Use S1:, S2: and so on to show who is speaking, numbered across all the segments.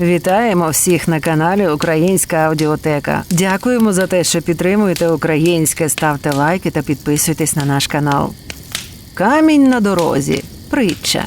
S1: Вітаємо всіх на каналі Українська Аудіотека. Дякуємо за те, що підтримуєте українське. Ставте лайки та підписуйтесь на наш канал. Камінь на дорозі. Притча.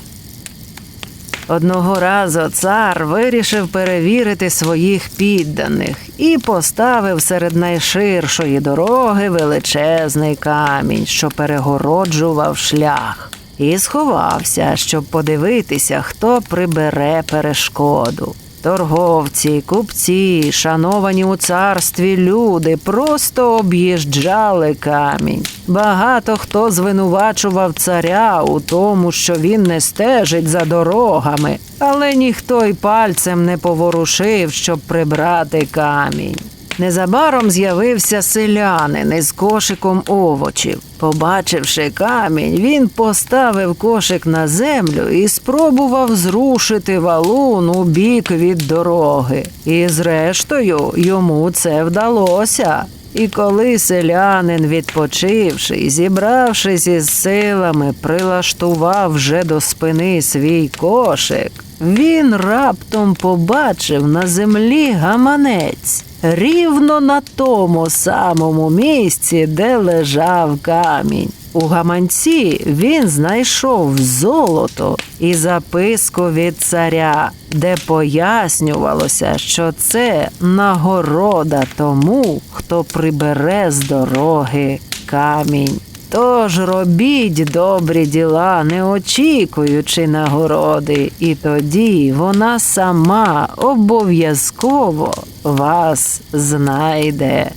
S1: Одного разу цар вирішив перевірити своїх підданих і поставив серед найширшої дороги величезний камінь, що перегороджував шлях, і сховався, щоб подивитися, хто прибере перешкоду. Торговці, купці, шановані у царстві люди просто об'їжджали камінь. Багато хто звинувачував царя у тому, що він не стежить за дорогами, але ніхто й пальцем не поворушив, щоб прибрати камінь. Незабаром з'явився селянин із кошиком овочів. Побачивши камінь, він поставив кошик на землю і спробував зрушити валун у бік від дороги. І зрештою йому це вдалося. І коли селянин, відпочивши і зібравшись із силами, прилаштував вже до спини свій кошик, він раптом побачив на землі гаманець рівно на тому самому місці, де лежав камінь. У гаманці він знайшов золото і записку від царя, де пояснювалося, що це нагорода тому, хто прибере з дороги камінь. Тож робіть добрі діла, не очікуючи нагороди, і тоді вона сама обов'язково вас знайде.